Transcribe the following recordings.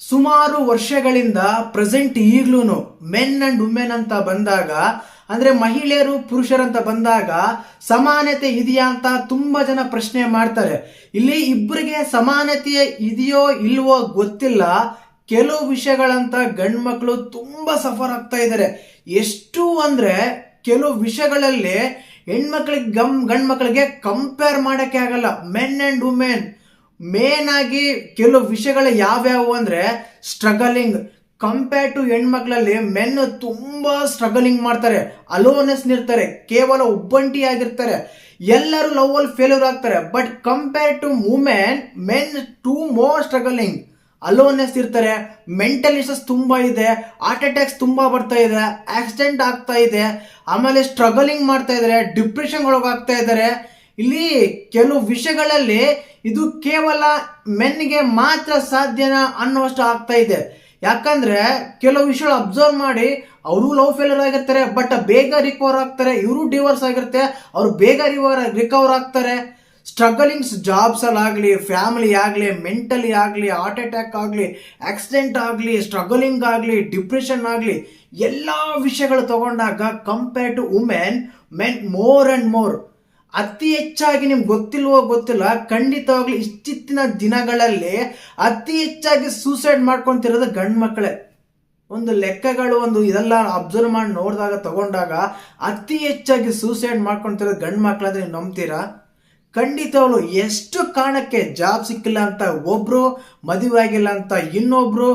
ಸುಮಾರು ವರ್ಷಗಳಿಂದ ಪ್ರೆಸೆಂಟ್ ಈಗ್ಲೂ ಮೆನ್ ಅಂಡ್ ವುಮೆನ್ ಅಂತ ಬಂದಾಗ, ಅಂದ್ರೆ ಮಹಿಳೆಯರು ಪುರುಷರಂತ ಬಂದಾಗ ಸಮಾನತೆ ಇದೆಯಾ ಅಂತ ತುಂಬಾ ಜನ ಪ್ರಶ್ನೆ ಮಾಡ್ತಾರೆ. ಇಲ್ಲಿ ಇಬ್ಬರಿಗೆ ಸಮಾನತೆ ಇದೆಯೋ ಇಲ್ವೋ ಗೊತ್ತಿಲ್ಲ. ಕೆಲವು ವಿಷಯಗಳಂತ ಗಂಡು ಮಕ್ಕಳು ತುಂಬಾ ಸಫರ್ ಆಗ್ತಾ ಇದ್ದಾರೆ ಎಷ್ಟು ಅಂದ್ರೆ ಕೆಲವು ವಿಷಯಗಳಲ್ಲಿ ಹೆಣ್ಮಕ್ಳಿಗೆ ಗಮ್ ಗಂಡು ಮಕ್ಕಳಿಗೆ ಕಂಪೇರ್ ಮಾಡಕ್ಕೆ ಆಗಲ್ಲ. ಮೆನ್ ಅಂಡ್ ವುಮೆನ್ ಮೇನ್ ಆಗಿ ಕೆಲವು ವಿಷಯಗಳು ಯಾವ್ಯಾವು ಅಂದ್ರೆ ಸ್ಟ್ರಗಲಿಂಗ್ ಕಂಪೇರ್ ಟು ಹೆಣ್ಮಕ್ಳಲ್ಲಿ ಮೆನ್ ತುಂಬಾ ಸ್ಟ್ರಗಲಿಂಗ್ ಮಾಡ್ತಾರೆ. ಅಲೋನೆಸ್ ಇರ್ತಾರೆ ಕೇವಲ ಒಬ್ಬಂಟಿಯಾಗಿರ್ತಾರೆ ಎಲ್ಲರೂ ಲವ್ ಅಲ್ಲಿ ಫೇಲ್ಯೂರ್ ಆಗ್ತಾರೆ. But compare to women men too more struggling aloneness ಇರ್ತಾರೆ. ಮೆಂಟಲ್ ಇಶ್ಯೂಸ್ ತುಂಬಾ ಇದೆ. ಹಾರ್ಟ್ ಅಟ್ಯಾಕ್ಸ್ ತುಂಬಾ ಬರ್ತಾ ಇದೆ. ಆಕ್ಸಿಡೆಂಟ್ ಆಗ್ತಾ ಇದೆ. ಆಮೇಲೆ ಸ್ಟ್ರಗಲಿಂಗ್ ಮಾಡ್ತಾ ಇದ್ದಾರೆ. ಡಿಪ್ರೆಷನ್ ಒಳಗಾಗ್ತಾ ಇದ್ದಾರೆ. ಇಲ್ಲಿ ಕೆಲವು ವಿಷಯಗಳಲ್ಲಿ ಇದು ಕೇವಲ ಮೆನ್ಗೆ ಮಾತ್ರ ಸಾಧ್ಯನಾ ಅನ್ನುವಷ್ಟು ಆಗ್ತಾ ಇದೆ. ಯಾಕಂದ್ರೆ ಕೆಲವು ವಿಷಯಗಳು ಅಬ್ಸರ್ವ್ ಮಾಡಿ ಅವರು ಲವ್ ಫೇಲ್ಯೂರ್ ಆಗಿರ್ತಾರೆ ಬಟ್ ಬೇಗ ರಿಕವರ್ ಆಗ್ತಾರೆ, ಇವರು ಡಿವೋರ್ಸ್ ಆಗಿರುತ್ತೆ ಅವ್ರು ಬೇಗ ರಿವರ್ ರಿಕವರ್ ಆಗ್ತಾರೆ. ಸ್ಟ್ರಗಲಿಂಗ್ಸ್ ಜಾಬ್ಸ್ ಆಗಲಿ ಫ್ಯಾಮಿಲಿ ಆಗಲಿ ಮೆಂಟಲಿ ಆಗಲಿ ಹಾರ್ಟ್ ಅಟ್ಯಾಕ್ ಆಗಲಿ ಆಕ್ಸಿಡೆಂಟ್ ಆಗಲಿ ಸ್ಟ್ರಗಲಿಂಗ್ ಆಗಲಿ ಡಿಪ್ರೆಷನ್ ಆಗಲಿ, ಎಲ್ಲ ವಿಷಯಗಳು ತಗೊಂಡಾಗ compare to women men more and more ಅತಿ ಹೆಚ್ಚಾಗಿ ನಿಮ್ಗೆ ಗೊತ್ತಿಲ್ವೋ ಗೊತ್ತಿಲ್ಲ, ಖಂಡಿತವಾಗ್ಲೂ ಇಷ್ಟಿತ್ತಿನ ದಿನಗಳಲ್ಲಿ ಅತಿ ಹೆಚ್ಚಾಗಿ ಸೂಸೈಡ್ ಮಾಡ್ಕೊಂತಿರೋದು ಗಂಡು ಮಕ್ಕಳೇ. ಒಂದು ಲೆಕ್ಕಗಳು, ಒಂದು ಇದೆಲ್ಲ ಅಬ್ಸರ್ವ್ ಮಾಡಿ ನೋಡಿದಾಗ, ತಗೊಂಡಾಗ ಅತಿ ಹೆಚ್ಚಾಗಿ ಸೂಸೈಡ್ ಮಾಡ್ಕೊಂತಿರೋದು ಗಂಡು ಮಕ್ಕಳಾದ್ರೆ ನೀವು ನಂಬ್ತೀರಾ? ಖಂಡಿತವಾಗ್ಲು ಎಷ್ಟು ಕಾರಣಕ್ಕೆ ಜಾಬ್ ಸಿಕ್ಕಿಲ್ಲ ಅಂತ ಒಬ್ರು, ಮದುವೆ ಆಗಿಲ್ಲ ಅಂತ ಇನ್ನೊಬ್ರು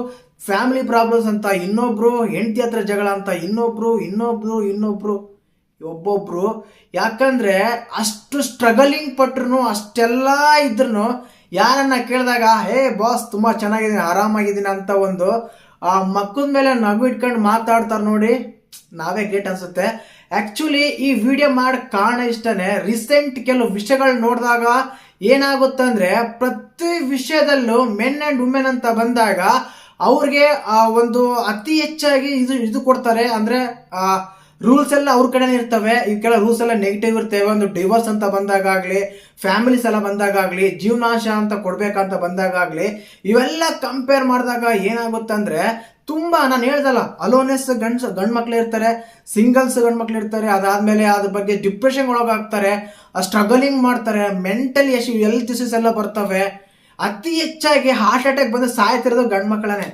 ಫ್ಯಾಮಿಲಿ ಪ್ರಾಬ್ಲಮ್ಸ್ ಅಂತ ಇನ್ನೊಬ್ರು, ಹೆಂಡತಿ ಹತ್ರ ಜಗಳ ಅಂತ ಇನ್ನೊಬ್ರು ಇನ್ನೊಬ್ರು ಇನ್ನೊಬ್ರು. ಒಬ್ಬೊಬ್ರು, ಯಾಕಂದ್ರೆ ಅಷ್ಟು ಸ್ಟ್ರಗಲಿಂಗ್ ಪಟ್ರು ಅಷ್ಟೆಲ್ಲ ಇದ್ರು ಯಾರನ್ನ ಕೇಳಿದಾಗ, ಹೇ ಬಾಸ್ ತುಂಬಾ ಚೆನ್ನಾಗಿದ್ದೀನಿ, ಆರಾಮಾಗಿದ್ದೀನಿ ಅಂತ ಒಂದು, ಆ ಮಕ್ಕದ ಮೇಲೆ ನಗು ಇಟ್ಕೊಂಡು ಮಾತಾಡ್ತಾರೆ ನೋಡಿ, ನಾವೇ ಗೇಟ್ ಅನ್ಸುತ್ತೆ. ಆಕ್ಚುಲಿ ಈ ವಿಡಿಯೋ ಮಾಡ ಕಾರಣ ಇಷ್ಟನೇ ರೀಸೆಂಟ್ ಕೆಲವು ವಿಷಯಗಳು ನೋಡಿದಾಗ ಏನಾಗುತ್ತೆ ಅಂದ್ರೆ, ಪ್ರತಿ ವಿಷಯದಲ್ಲೂ ಮೆನ್ ಅಂಡ್ ವುಮೆನ್ ಅಂತ ಬಂದಾಗ, ಅವ್ರಿಗೆ ಆ ಒಂದು ಅತಿ ಹೆಚ್ಚಾಗಿ ಇದು ಇದು ಕೊಡ್ತಾರೆ. ಅಂದ್ರೆ ರೂಲ್ಸ್ ಎಲ್ಲ ಅವ್ರ ಕಡೆನೇ ಇರ್ತವೆ. ಈ ಕೆಲ ರೂಲ್ಸ್ ಎಲ್ಲ ನೆಗೆಟಿವ್ ಇರ್ತವೆ ಒಂದು ಡಿವೋರ್ಸ್ ಅಂತ ಬಂದಾಗ ಆಗ್ಲಿ ಫ್ಯಾಮಿಲೀಸ್ ಎಲ್ಲ ಬಂದಾಗ ಆಗ್ಲಿ ಜೀವನಾಶ ಅಂತ ಕೊಡ್ಬೇಕಂತ ಬಂದಾಗ ಆಗ್ಲಿ ಇವೆಲ್ಲ ಕಂಪೇರ್ ಮಾಡಿದಾಗ ಏನಾಗುತ್ತೆ ಅಂದ್ರೆ ತುಂಬಾ ನಾನು ಹೇಳ್ದಲ್ಲ ಅಲೋನೆಸ್ ಗಂಡ್ಸ್ ಗಂಡ್ ಮಕ್ಳು ಇರ್ತಾರೆ ಸಿಂಗಲ್ಸ್ ಗಂಡ್ ಮಕ್ಳು ಇರ್ತಾರೆ, ಅದಾದ್ಮೇಲೆ ಅದ್ರ ಬಗ್ಗೆ ಡಿಪ್ರೆಷನ್ ಒಳಗಾಗ್ತಾರೆ ಸ್ಟ್ರಗಲಿಂಗ್ ಮಾಡ್ತಾರೆ ಮೆಂಟಲಿ ಎಷ್ಟು ಹೆಲ್ತ್ ಇಶ್ಯೂಸ್ ಎಲ್ಲ ಬರ್ತವೆ. ಅತಿ ಹೆಚ್ಚಾಗಿ ಹಾರ್ಟ್ ಅಟ್ಯಾಕ್ ಬಂದು ಸಾಯ್ತಿರೋದು ಗಂಡ್ ಮಕ್ಕಳನೇ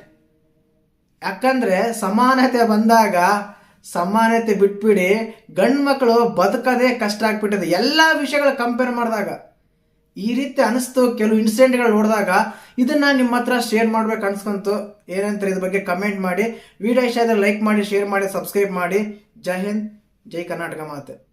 ಯಾಕಂದ್ರೆ ಸಮಾನತೆ ಬಂದಾಗ ಸಮಾನತೆ ಬಿಟ್ಬಿಡಿ, ಗಂಡು ಮಕ್ಕಳು ಬದುಕೋದೇ ಕಷ್ಟ ಆಗ್ಬಿಟ್ಟಿದೆ. ಎಲ್ಲ ವಿಷಯಗಳ ಕಂಪೇರ್ ಮಾಡಿದಾಗ. ಈ ರೀತಿ ಅನಿಸ್ತು ಕೆಲವು ಇನ್ಸಿಡೆಂಟ್ಗಳು ನೋಡಿದಾಗ, ಇದನ್ನ ನಿಮ್ಮ ಹತ್ರ ಶೇರ್ ಮಾಡ್ಬೇಕು ಅನ್ಸ್ಕೊಂತು. ಏನಂತಾರೆ ಇದ್ರ ಬಗ್ಗೆ ಕಮೆಂಟ್ ಮಾಡಿ. ವಿಡಿಯೋ ಇಷ್ಟ ಆದರೆ ಲೈಕ್ ಮಾಡಿ ಶೇರ್ ಮಾಡಿ ಸಬ್ಸ್ಕ್ರೈಬ್ ಮಾಡಿ. ಜೈ ಹಿಂದ್, ಜೈ ಕರ್ನಾಟಕ ಮಾತೆ.